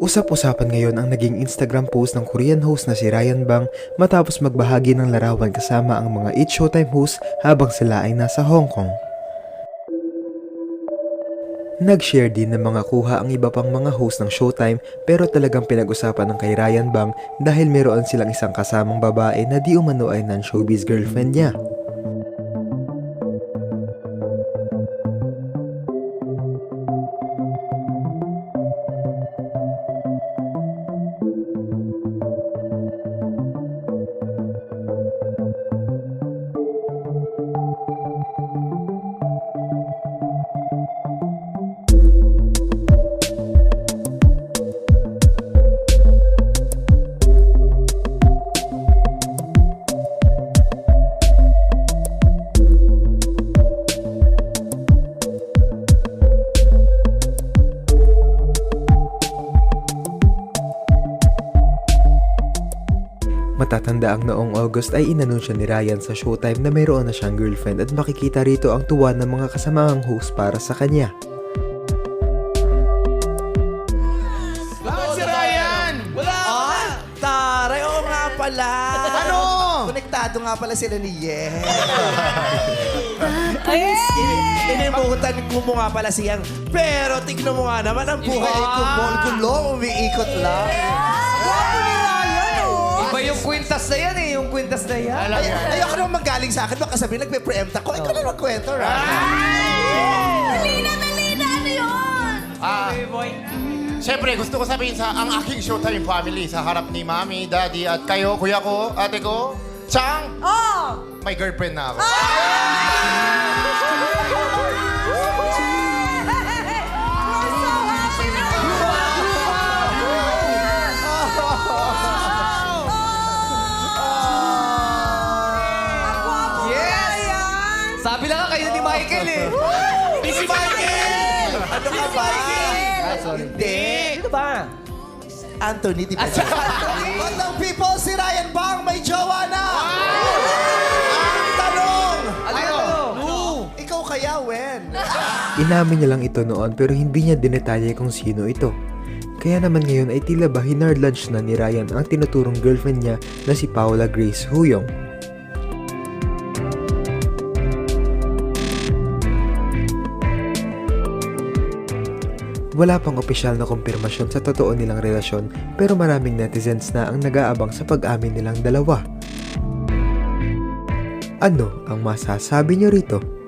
Usap-usapan ngayon ang naging Instagram post ng Korean host na si Ryan Bang matapos magbahagi ng larawan kasama ang mga It Showtime host habang sila ay nasa Hong Kong. Nag-share din ng mga kuha ang iba pang mga host ng Showtime pero talagang pinag-usapan ng kay Ryan Bang dahil meron silang isang kasamang babae na di umano ay non-showbiz girlfriend niya. Matatanda ang noong August ay inanunsyo ni Ryan sa Showtime na mayroon na siyang girlfriend at makikita rito ang tuwa ng mga kasamahang host para sa kanya. Ah, si Ryan! Wala! Ah, taray, oo nga pala. Ano? Konektado nga pala sila ni Yen. Ay! Inimutan ko mo nga pala siyang. Pero tignan mo nga naman ang buhay ay gumol-gulo, umiikot lang. Kwintas na yan. Alam Ay, yan. ayoko naman magaling sa akin. Baka sabihin, nagpe-preempt ako. Ikaw na magkwento, right? Talina, talina! Ano yun? Ah, Siyempre, gusto ko sabihin sa ang aking Showtime family sa harap ni Mami, Daddy, at kayo, kuya ko, ate ko, Chang, Oh! may girlfriend na ako. Sabi lang nga kayo ni Michael eh. Di si Michael! Ano ka ba? Hindi. Sino ba? Anthony, di ba? Bandang people, si Ryan Bang may jowa na! Ang tanong! Ano? Ikaw kaya, when? Inamin niya lang ito noon pero hindi niya dinetalye kung sino ito. Kaya naman ngayon ay tila ba hinard lunch na ni Ryan ang tinuturong girlfriend niya na si Paula Grace Huyong. Wala pang opisyal na kumpirmasyon sa totoo nilang relasyon pero maraming netizens na ang nag-aabang sa pag-amin nilang dalawa. Ano ang masasabi niyo rito?